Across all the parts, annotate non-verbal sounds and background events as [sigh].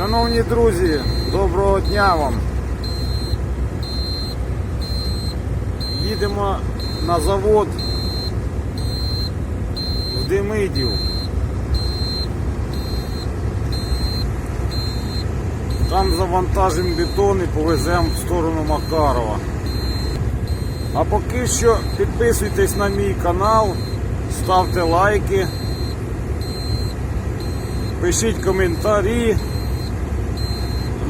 Шановні друзі, доброго дня вам. Їдемо на завод в Демидів. Там завантажимо бетон і повеземо в сторону Макарова. А поки що підписуйтесь на мій канал, ставте лайки, пишіть коментарі.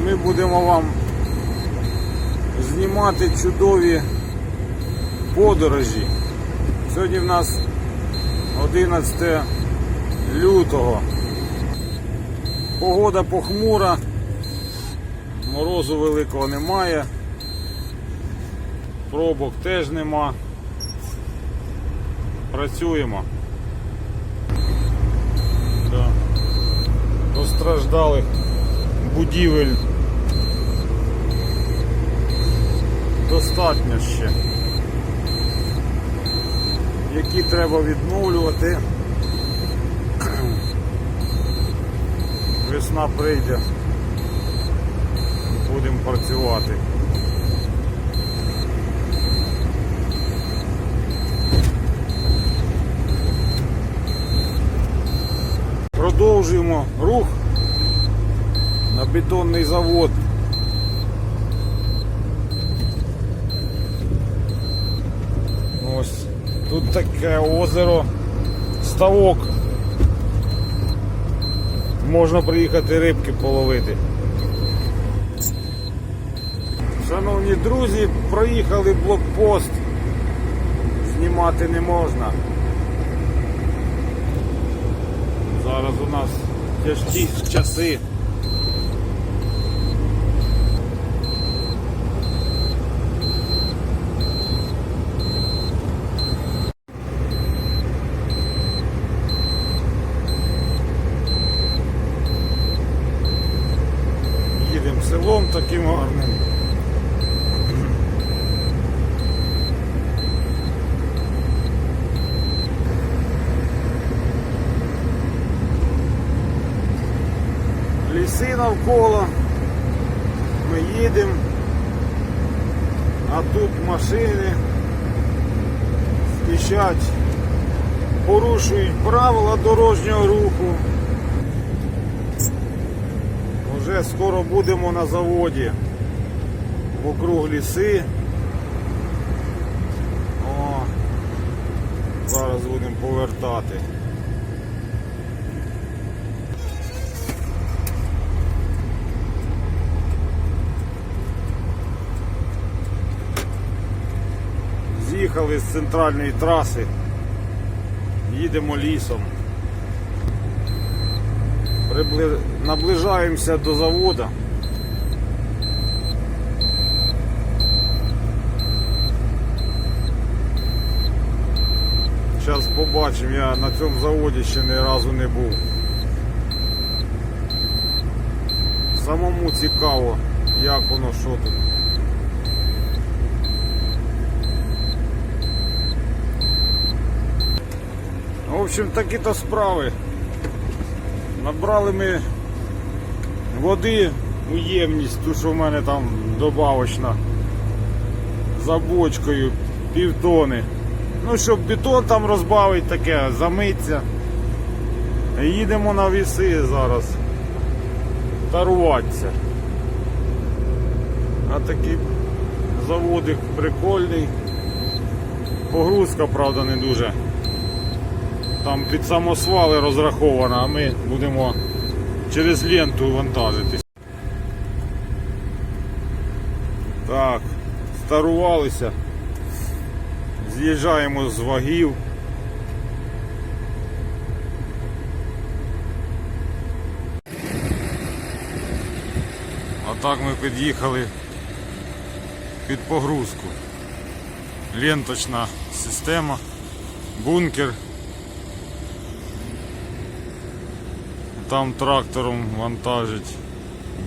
Ми будемо вам знімати чудові подорожі. Сьогодні в нас 11 лютого. Погода похмура, морозу великого немає, пробок теж нема. Працюємо. Да. Постраждалих будівель достатньо ще, які треба відновлювати. Весна прийде, будемо працювати. Продовжуємо рух на бетонний завод. Ось тут таке озеро, ставок. Можна приїхати рибки половити. Шановні друзі, проїхали блокпост. Знімати не можна. Зараз у нас тяжкі часи. Їдемо селом таким гарним. Ліси навколо. Ми їдемо. А тут машини спішать, порушують правила дорожнього руху. Вже скоро будемо на заводі. Вокруг ліси. О, зараз будемо повертати. З'їхали з центральної траси. Їдемо лісом. Прибли... Наближаємося до заводу. Зараз побачимо, я на цьому заводі ще ні разу не був. Самому цікаво, як воно, що тут. В общем, такі-то справи. Набрали ми води у ємність, ту, що в мене там добавочна за бочкою півтони. Ну, щоб бетон там розбавити таке, замиться. Їдемо на віси зараз. Таруватися. А такий заводик прикольний. Погрузка, правда, не дуже. Там під самосвали розраховано, а ми будемо через ленту вантажитись. Так, старувалися. З'їжджаємо з вагів. А так ми під'їхали під погрузку. Ленточна система, бункер. Там трактором вантажить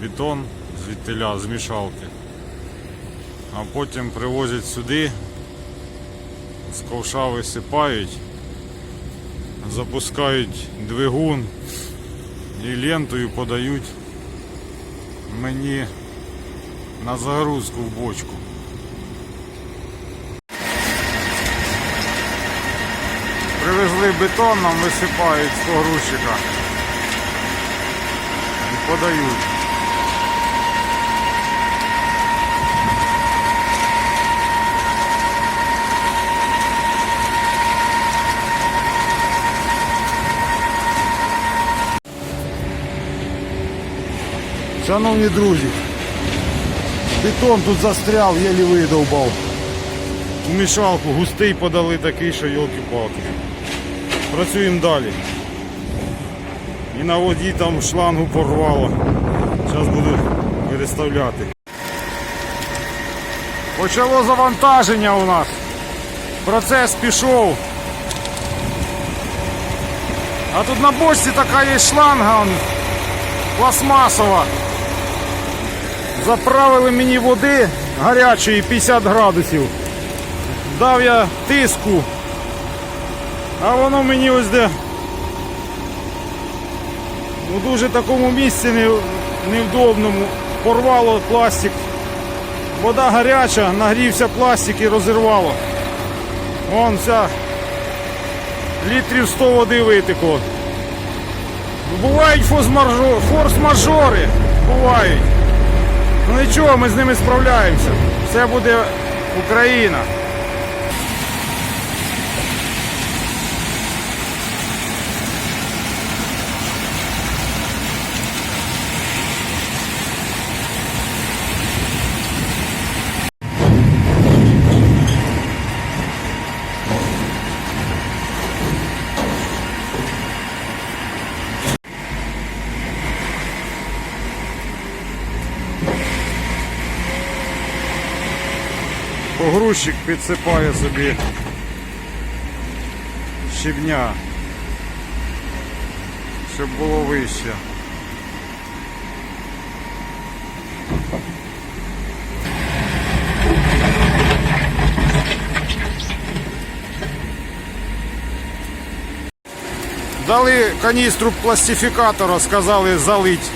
бетон звідтиля, з мішалки. А потім привозять сюди, з ковша висипають, запускають двигун і лентою подають мені на загрузку в бочку. Привезли бетон, нам висипають з погрузчика подають. Шановні друзі, бетон тут застряв, єлі видовбав. У мішалку густий подали такий, що йолки-палки. Працюємо далі. І на воді там шлангу порвало. Зараз буду переставляти. Почало завантаження у нас. Процес пішов. А тут на бочці така є шланга он, пластмасова. Заправили мені води гарячої 50 градусів. Дав я тиску. А воно мені ось де у дуже такому місці невдобному порвало пластик. Вода гаряча, нагрівся пластик і розірвало. Вон вся літрів 100 води витекло. Бувають форс-мажо- форс-мажори. Бувають. Ну нічого, ми з ними справляємося. Все буде Україна. Погрузчик підсипає собі щебня, щоб було вище. Дали каністру пластифікатора, сказали залить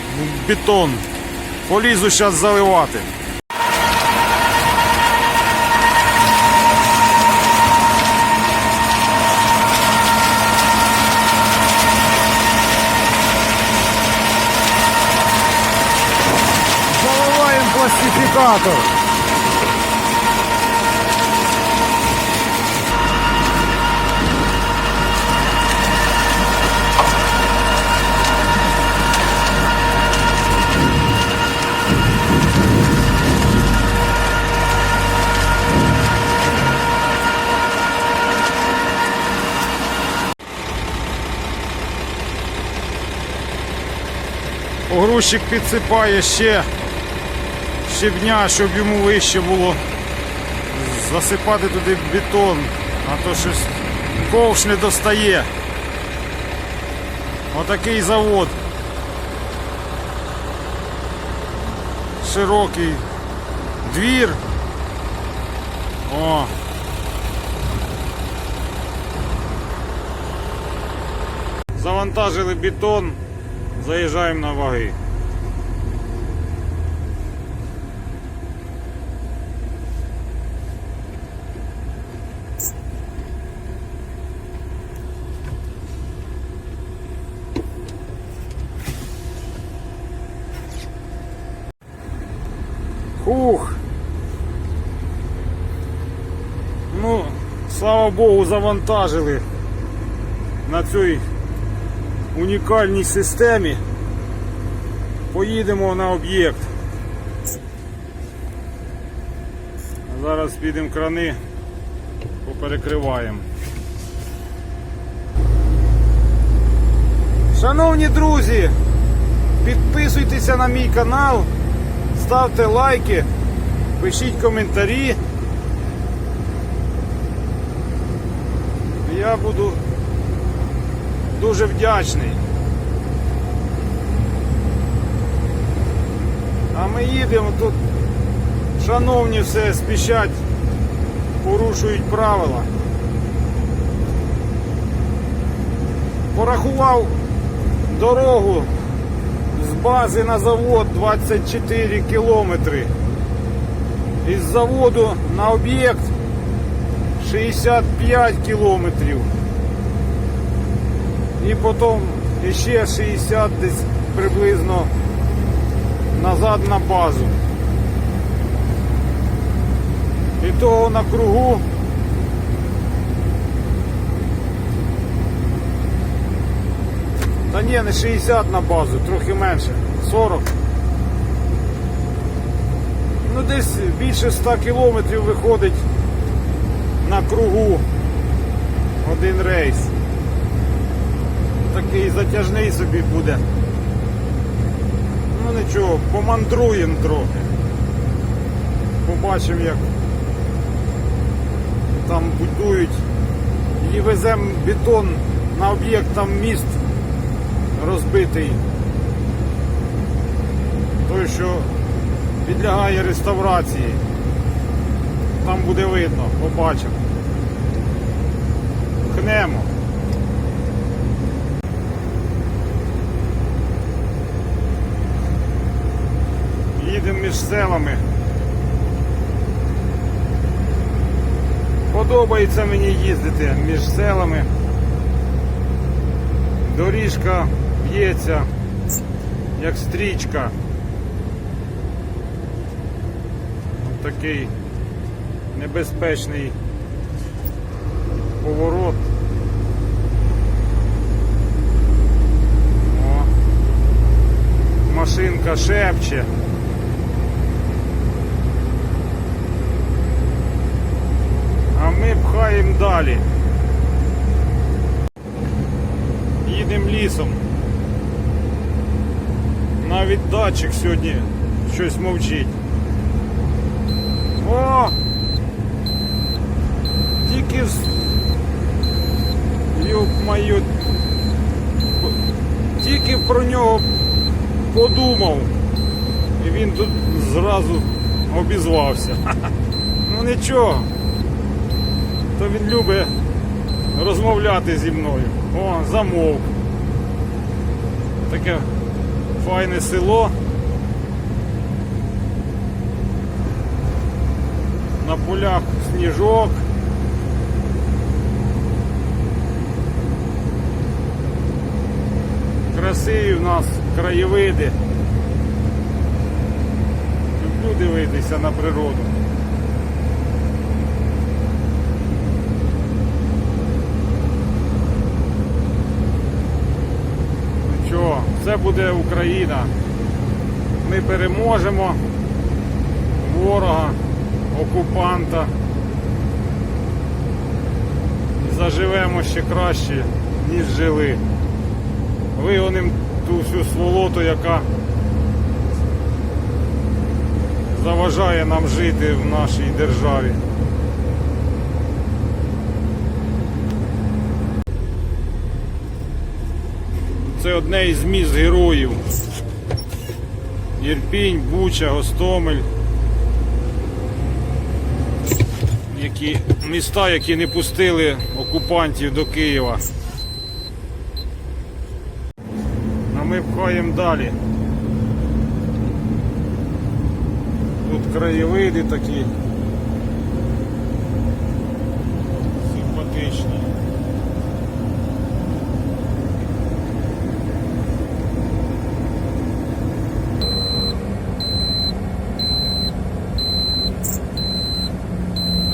бетон. Полізу зараз заливати. Заливаємо пластифікатор. Погрузчик підсипає ще щебня, щоб йому вище було засипати туди бетон, а то щось ковш не достає. Отакий завод. Широкий двір. О. Завантажили бетон, заїжджаємо на ваги. Хух. Ну, слава Богу, завантажили на цій унікальній системі. Поїдемо на об'єкт. Зараз підемо крани, поперекриваємо. Шановні друзі, підписуйтеся на мій канал, ставте лайки, пишіть коментарі. Я буду дуже вдячний. А ми їдемо тут, шановні все, спішать, порушують правила. Порахував дорогу з бази на завод 24 кілометри. Із заводу на об'єкт 65 кілометрів. І потім ще 60 десь приблизно назад на базу. І того на кругу Та ні, не 60 на базу, трохи менше. 40. Ну десь більше 100 кілометрів виходить на кругу один рейс. Такий затяжний собі буде. Ну нічого, помандруємо трохи. Побачимо як там будують і веземо бетон на об'єкт, там міст розбитий. Той, що підлягає реставрації. Там буде видно, побачимо. Хнемо. Їдемо між селами. Подобається мені їздити між селами. Доріжка б'ється, як стрічка. Такий небезпечний поворот. О, машинка шепче. А ми пхаємо далі. Їдемо лісом. Навіть датчик сьогодні щось мовчить. О! Тільки з... Йоп мою. Тільки про нього подумав. І він тут зразу обізвався. [laughs] Ну нічого. То він любить розмовляти зі мною. О, замовк. Таке файне село. На полях сніжок. Красиві в нас краєвиди. Люблю дивитися на природу. Нічого, це буде Україна. Ми переможемо ворога, окупанта. Заживемо ще краще, ніж жили. Вигонимо ту всю сволоту, яка заважає нам жити в нашій державі. Це одне із міст героїв. Ірпінь, Буча, Гостомель. Які міста, які не пустили окупантів до Києва. А ми пхаємо далі. Тут краєвиди такі симпатичні.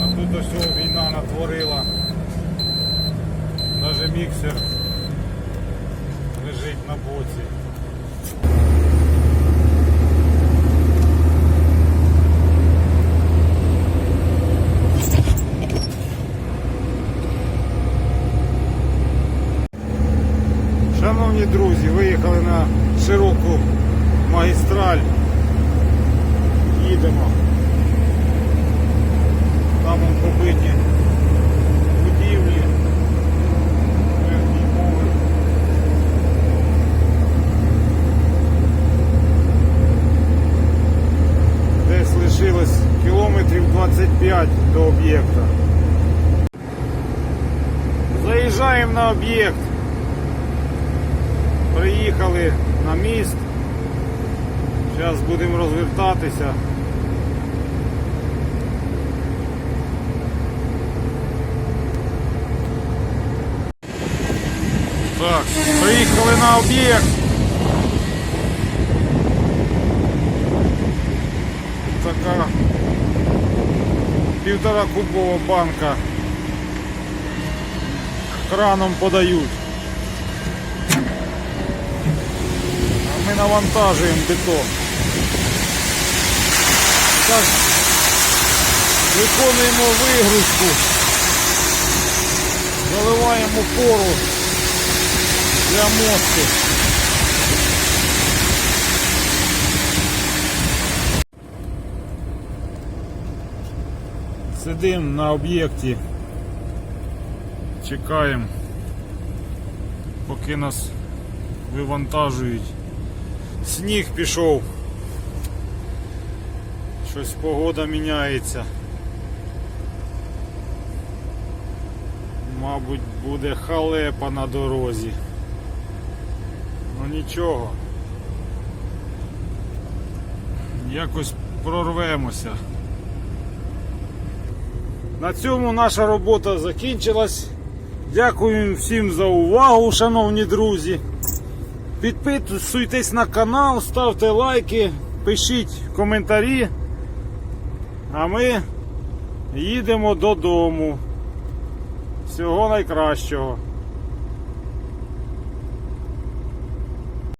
А тут ось війна натворила. Даже міксер лежить на боці. Шановні друзі, виїхали на широку магістраль. Їдемо. Там он побиті будівлі. верхній поверх. Десь лишилось кілометрів 25 до об'єкта. Заїжджаємо на об'єкт. Приїхали на міст. Зараз будемо розвертатися. Так, приїхали на об'єкт. Така півтора кубова банка краном подають. А ми навантажуємо бетон. Так, виконуємо вигрузку, заливаємо пору для мосту. Сидимо на об'єкті, чекаємо, поки нас вивантажують. Сніг пішов. Щось погода міняється. Мабуть, буде халепа на дорозі. Ну нічого. Якось прорвемося. На цьому наша робота закінчилась. Дякую всім за увагу, шановні друзі. Підписуйтесь на канал, ставте лайки, пишіть коментарі. А ми їдемо додому. Всього найкращого.